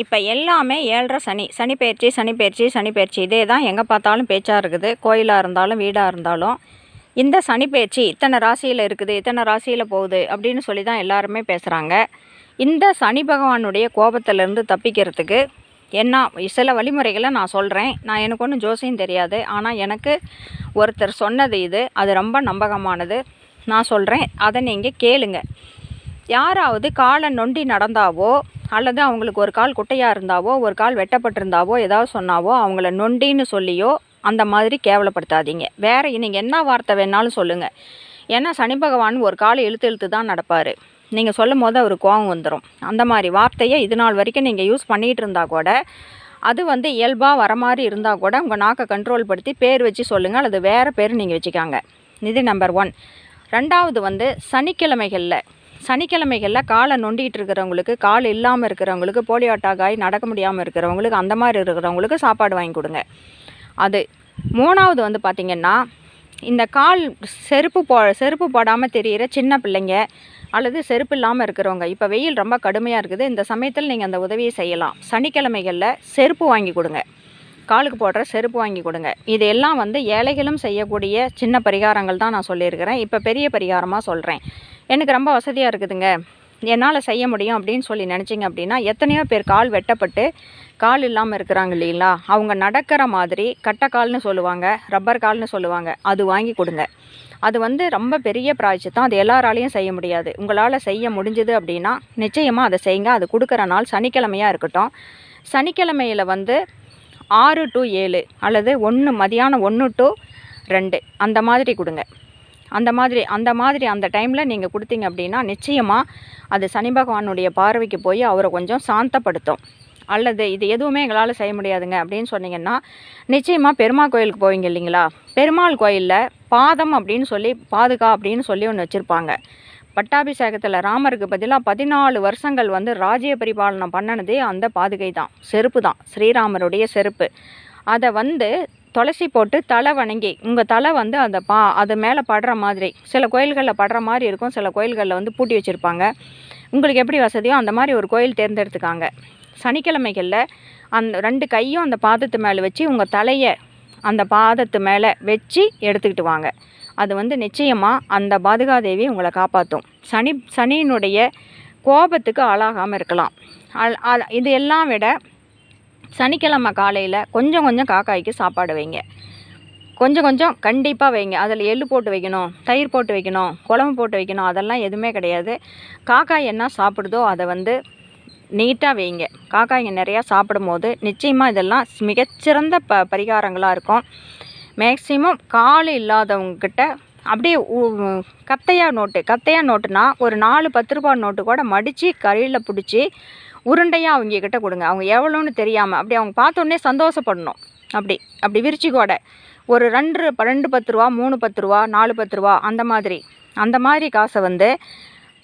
இப்போ எல்லாமே ஏழரை சனி சனி பயிற்சி சனி பயிற்சி சனி பயிற்சி. இதே தான் எங்கே பார்த்தாலும் பேச்சாக இருக்குது. கோயிலாக இருந்தாலும் வீடாக இருந்தாலும். இந்த சனி பயிற்சி இத்தனை ராசியில் இருக்குது இத்தனை ராசியில் போகுது அப்படின்னு சொல்லி தான் எல்லாருமே பேசுகிறாங்க இந்த சனி பகவானுடைய கோபத்திலேருந்து தப்பிக்கிறதுக்கு என்ன சில வழிமுறைகளை நான் சொல்கிறேன் நான் எனக்கு ஒன்றும் ஜோசியம் தெரியாது. ஆனால் எனக்கு ஒருத்தர் சொன்னது இது. அது ரொம்ப நம்பகமானது. நான் சொல்கிறேன் அதை நீங்கள் கேளுங்கள் யாராவது காலை நொண்டி நடந்தாவோ அல்லது அவங்களுக்கு ஒரு கால் குட்டையாக இருந்தாவோ ஒரு கால் வெட்டப்பட்டிருந்தாவோ ஏதாவது சொன்னாவோ அவங்கள நொண்டின்னு சொல்லியோ அந்த மாதிரி கேவலப்படுத்தாதீங்க. வேறு நீங்கள் என்ன வார்த்தை வேணாலும் சொல்லுங்கள் ஏன்னா சனி பகவான் ஒரு காலை இழுத்து இழுத்து தான் நடப்பார். நீங்கள் சொல்லும் போது அவர் கோவம் வந்துடும் அந்த மாதிரி வார்த்தையை இது நாள் வரைக்கும் நீங்கள் யூஸ் பண்ணிகிட்டு இருந்தால் கூட அது வந்து இயல்பாக வர மாதிரி இருந்தால் கூட உங்கள் நாக்கை கண்ட்ரோல் படுத்தி பேர் வச்சு சொல்லுங்கள் அல்லது வேறு பேர் நீங்கள் வச்சுக்காங்க. இது நம்பர் ஒன் ரெண்டாவது வந்து சனிக்கிழமைகளில் சனிக்கிழமைகளில் காலை நொண்டிகிட்டு இருக்கிறவங்களுக்கு கால் இல்லாமல் இருக்கிறவங்களுக்கு போலியோ அட்டாக் ஆகி நடக்க முடியாமல் இருக்கிறவங்களுக்கு அந்த மாதிரி இருக்கிறவங்களுக்கு சாப்பாடு வாங்கி கொடுங்க. அது மூணாவது வந்து பார்த்திங்கன்னா இந்த கால் செருப்பு போ செருப்பு போடாமல் தெரிகிற சின்ன பிள்ளைங்க அல்லது செருப்பு இல்லாமல் இருக்கிறவங்க இப்போ வெயில் ரொம்ப கடுமையாக இருக்குது இந்த சமயத்தில் நீங்கள் அந்த உதவியை செய்யலாம். சனிக்கிழமைகளில் செருப்பு வாங்கி கொடுங்க. காலுக்கு போடுற செருப்பு வாங்கி கொடுங்க. இது எல்லாம் வந்து ஏழைகளும் செய்யக்கூடிய சின்ன பரிகாரங்கள் தான் நான் சொல்லியிருக்கிறேன். இப்போ பெரிய பரிகாரமாக சொல்கிறேன் எனக்கு ரொம்ப வசதியாக இருக்குதுங்க. என்னால் செய்ய முடியும் அப்படின்னு சொல்லி நினச்சிங்க அப்படின்னா எத்தனையோ பேர் கால் வெட்டப்பட்டு கால் இல்லாமல் இருக்கிறாங்க இல்லைங்களா? அவங்க நடக்கிற மாதிரி கட்டைக்கால்னு சொல்லுவாங்க ரப்பர் கால்னு சொல்லுவாங்க. அது வாங்கி கொடுங்க. அது வந்து ரொம்ப பெரிய பிராய்ச்சித்தம் அது எல்லாராலையும் செய்ய முடியாது. உங்களால் செய்ய முடிஞ்சுது அப்படின்னா நிச்சயமாக அதை செய்யுங்க. அது கொடுக்குற நாள் சனிக்கிழமையாக இருக்கட்டும். சனிக்கிழமையில் வந்து ஆறு டு ஏழு அல்லது ஒன்று மதியானம் ஒன்று டு ரெண்டு அந்த மாதிரி கொடுங்க. அந்த மாதிரி அந்த மாதிரி அந்த டைமில் நீங்கள் கொடுத்தீங்க அப்படின்னா நிச்சயமாக அது சனி பகவானுடைய பார்வைக்கு போய் அவரை கொஞ்சம் சாந்தப்படுத்தும். அல்லது இது எதுவுமே எங்களால் செய்ய முடியாதுங்க அப்படின்னு சொன்னீங்கன்னா நிச்சயமாக பெருமாள் கோயிலுக்கு போவீங்க இல்லைங்களா? பெருமாள் கோயிலில் பாதம் அப்படின்னு சொல்லி பாதுகா அப்படின்னு சொல்லி ஒன்று வச்சுருப்பாங்க. பட்டாபிஷேகத்தில் ராமருக்கு பதிலாக பதினாலு வருஷங்கள் வந்து ராஜ்ய பரிபாலனம் பண்ணினதே அந்த பாதுகை தான். செருப்பு தான். ஸ்ரீராமருடைய செருப்பு. அதை வந்து துளசி போட்டு தலை வணங்கி உங்கள் தலை வந்து அந்த பா அது மேலே படுற மாதிரி சில கோயில்களில் படுற மாதிரி இருக்கும். சில கோயில்களில் வந்து பூட்டி வச்சுருப்பாங்க. உங்களுக்கு எப்படி வசதியோ அந்த மாதிரி ஒரு கோயில் தேர்ந்தெடுத்துக்காங்க. சனிக்கிழமைகளில் அந்த ரெண்டு கையும் அந்த பாதத்து மேலே வச்சு உங்கள் தலையை அந்த பாதத்து மேலே வச்சு எடுத்துக்கிட்டு வாங்க. அது வந்து நிச்சயமாக அந்த பாதுகாதேவி உங்களை காப்பாற்றும் சனி சனியினுடைய கோபத்துக்கு ஆளாகாமல் இருக்கலாம். அல் இது எல்லாம் விட சனிக்கிழமை காலையில் கொஞ்சம் கொஞ்சம் காக்காய்க்கு சாப்பாடு வைங்க. கொஞ்சம் கொஞ்சம் கண்டிப்பாக வைங்க. அதில் எள்ளு போட்டு வைக்கணும் தயிர் போட்டு வைக்கணும் குழம்பு போட்டு வைக்கணும் அதெல்லாம் எதுவுமே கிடையாது. காக்காய் என்ன சாப்பிடுதோ அதை வந்து நீட்டாக வைங்க. காக்காய்ங்க நிறையா சாப்பிடும் போது நிச்சயமாக இதெல்லாம் மிகச்சிறந்த ப பரிகாரங்களாக இருக்கும். மேக்ஸிமம் கால் இல்லாதவங்கக்கிட்ட அப்படியே கத்தையா நோட்டு கத்தையா நோட்டுனா ஒரு நாலு பத்து ரூபா நோட்டு கூட மடித்து கரியில் பிடிச்சி உருண்டையாக அவங்க கிட்ட கொடுங்க. அவங்க எவ்வளோன்னு தெரியாமல் அப்படி அவங்க பார்த்தோன்னே சந்தோஷப்படணும். அப்படி அப்படி விரிச்சு கூட. ஒரு ரெண்டு ரெண்டு பத்து ரூபா மூணு பத்து ரூபா நாலு பத்து ரூபா அந்த மாதிரி. அந்த மாதிரி காசை வந்து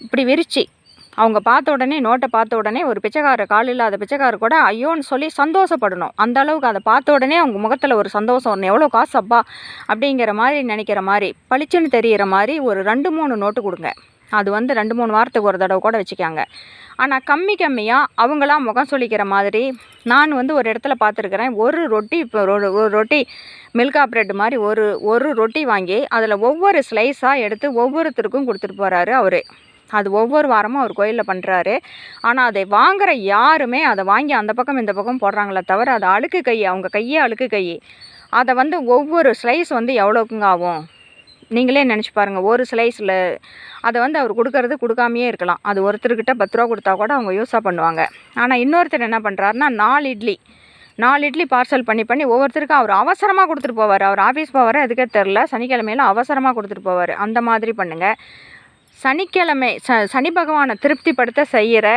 இப்படி விரிச்சு அவங்க பார்த்த உடனே நோட்டை பார்த்த உடனே ஒரு பிச்சைக்கார கால் இல்லாத பிச்சைக்காரர் கூட ஐயோன்னு சொல்லி சந்தோஷப்படணும். அந்த அளவுக்கு அதை பார்த்த உடனே அவங்க முகத்தில் ஒரு சந்தோஷம் வரணும். எவ்வளோ காசு அப்பா அப்படிங்கிற மாதிரி நினைக்கிற மாதிரி பளிச்சுன்னு தெரிகிற மாதிரி ஒரு ரெண்டு மூணு நோட்டு கொடுங்க. அது வந்து ரெண்டு மூணு வாரத்துக்கு ஒரு தடவை கூட வச்சுக்காங்க. ஆனால் கம்மி கம்மியாக அவங்களாம் முகம் சொல்லிக்கிற மாதிரி நான் வந்து ஒரு இடத்துல பார்த்துருக்குறேன். ஒரு ரொட்டி இப்போ ஒரு ரொட்டி மில்கா பிரெட் மாதிரி ஒரு ஒரு ரொட்டி வாங்கி அதில் ஒவ்வொரு ஸ்லைஸாக எடுத்து ஒவ்வொருத்தருக்கும் கொடுத்துட்டு போகிறாரு அவர். அது ஒவ்வொரு வாரமும் அவர் கோயிலில் பண்ணுறாரு ஆனால் அதை வாங்குகிற யாருமே அதை வாங்கி அந்த பக்கம் இந்த பக்கம் போடுறாங்களே தவிர அது அழுக்கு கை அவங்க கையே அழுக்கு கை. அதை வந்து ஒவ்வொரு ஸ்லைஸ் வந்து எவ்வளோக்குங்க ஆகும்? நீங்களே நினச்சி பாருங்கள் ஒரு ஸ்லைஸில் அதை வந்து அவர் கொடுக்கறது கொடுக்காமையே இருக்கலாம். அது ஒருத்தர்கிட்ட பத்து ரூபா கொடுத்தா கூட அவங்க யூஸாக பண்ணுவாங்க. ஆனால் இன்னொருத்தர் என்ன பண்ணுறாருன்னா நாலு இட்லி. நாலு இட்லி பார்சல் பண்ணி பண்ணி ஒவ்வொருத்தருக்கும் அவர் அவசரமாக கொடுத்துட்டு போவார். அவர் ஆஃபீஸ் போவார் அதுக்கே தெரில சனிக்கிழமையில அவசரமாக கொடுத்துட்டு போவார். அந்த மாதிரி பண்ணுங்கள் சனிக்கிழமை ச சனி பகவானை திருப்திப்படுத்த செய்கிற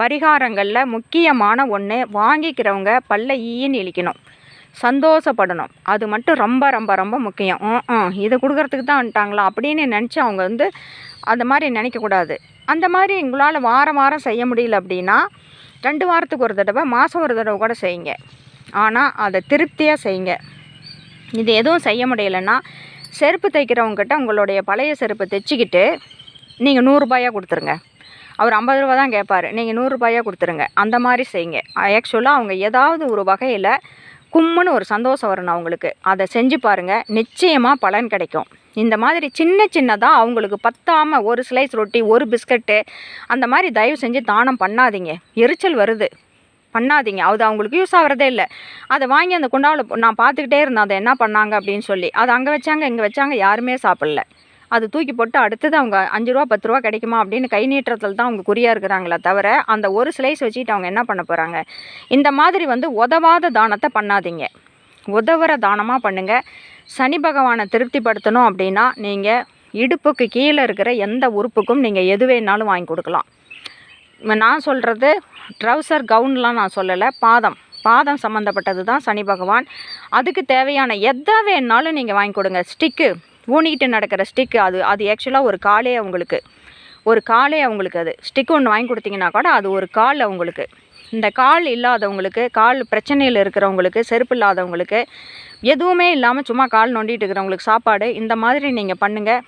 பரிகாரங்களில் முக்கியமான ஒன்று வாங்கிக்கிறவங்க பல்ல ஈன்னு இழிக்கணும். சந்தோஷப்படணும். அது மட்டும் ரொம்ப ரொம்ப ரொம்ப முக்கியம். இதை கொடுக்குறதுக்கு தான் வந்துட்டாங்களா? அப்படின்னு நினச்சி அவங்க வந்து அந்த மாதிரி நினைக்கக்கூடாது அந்த மாதிரி எங்களால் வாரம் வாரம் செய்ய முடியல அப்படின்னா ரெண்டு வாரத்துக்கு ஒரு தடவை மாதம் ஒரு தடவை கூட செய்யுங்க. ஆனால் அதை திருப்தியாக செய்யுங்க. இது எதுவும் செய்ய முடியலைன்னா செருப்பு தைக்கிறவங்ககிட்ட உங்களுடைய பழைய செருப்பை தைச்சிக்கிட்டு நீங்கள் நூறுரூபாயாக கொடுத்துருங்க. அவர் ஐம்பது ரூபா தான் கேட்பார் நீங்கள் நூறுரூபாயாக கொடுத்துருங்க. அந்த மாதிரி செய்யுங்க. ஆக்சுவலாக அவங்க ஏதாவது ஒரு வகையில் கும்முன்னு ஒரு சந்தோஷம் வரணும் அவங்களுக்கு. அதை செஞ்சு பாருங்கள் நிச்சயமாக பலன் கிடைக்கும். இந்த மாதிரி சின்ன சின்னதாக அவங்களுக்கு பத்தாமல் ஒரு ஸ்லைஸ் ரொட்டி ஒரு பிஸ்கட்டு அந்த மாதிரி தயவு செஞ்சு தானம் பண்ணாதீங்க. எரிச்சல் வருது. பண்ணாதீங்க. அது அவங்களுக்கு யூஸ் ஆகிறதே இல்லை. அதை வாங்கி அந்த குண்டாவில் நான் பார்த்துக்கிட்டே இருந்தேன். அதை என்ன பண்ணாங்க அப்படின்னு சொல்லி. அதை அங்கே வச்சாங்க இங்கே வச்சாங்க யாருமே சாப்பிடல. அது தூக்கி போட்டு அடுத்தது அவங்க அஞ்சு ரூபா பத்து ரூபா கிடைக்குமா அப்படின்னு கை நீட்டுறதுல தான் அவங்க குறியாக இருக்கிறாங்களே தவிர அந்த ஒரு ஸ்லைஸ் வச்சுட்டு அவங்க என்ன பண்ண போகிறாங்க இந்த மாதிரி வந்து உதவாத தானத்தை பண்ணாதீங்க. உதவுற தானமாக பண்ணுங்கள் சனி பகவானை திருப்திப்படுத்தணும் அப்படின்னா நீங்கள் இடுப்புக்கு கீழே இருக்கிற எந்த உறுப்புக்கும் நீங்கள் எது வேணாலும் வாங்கி கொடுக்கலாம். நான் சொல்கிறது ட்ரௌசர் கவுன்லாம் நான் சொல்லலை பாதம். பாதம் சம்மந்தப்பட்டது தான் சனி பகவான். அதுக்கு தேவையான எதை வேணாலும் நீங்கள் வாங்கி கொடுங்க. ஸ்டிக்கு ஊனிக்கிட்டு நடக்கிற ஸ்டிக்கு அது அது ஆக்சுவலாக ஒரு காலே அவங்களுக்கு. ஒரு காலே அவங்களுக்கு அது. ஸ்டிக் ஒன்று வாங்கி கொடுத்தீங்கன்னா கூட அது ஒரு கால் அவங்களுக்கு. இந்த கால் இல்லாதவங்களுக்கு கால் பிரச்சனையில் இருக்கிறவங்களுக்கு செருப்பு இல்லாதவங்களுக்கு எதுவுமே இல்லாமல் சும்மா கால் நொண்டிகிட்டு இருக்கிறவங்களுக்கு சாப்பாடு இந்த மாதிரி நீங்கள் பண்ணுங்கள்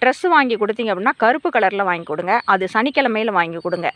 ட்ரெஸ்ஸு வாங்கி கொடுத்தீங்க அப்படின்னா கருப்பு கலரில் வாங்கி கொடுங்க. அது சனிக்கிழமையில் வாங்கி கொடுங்க.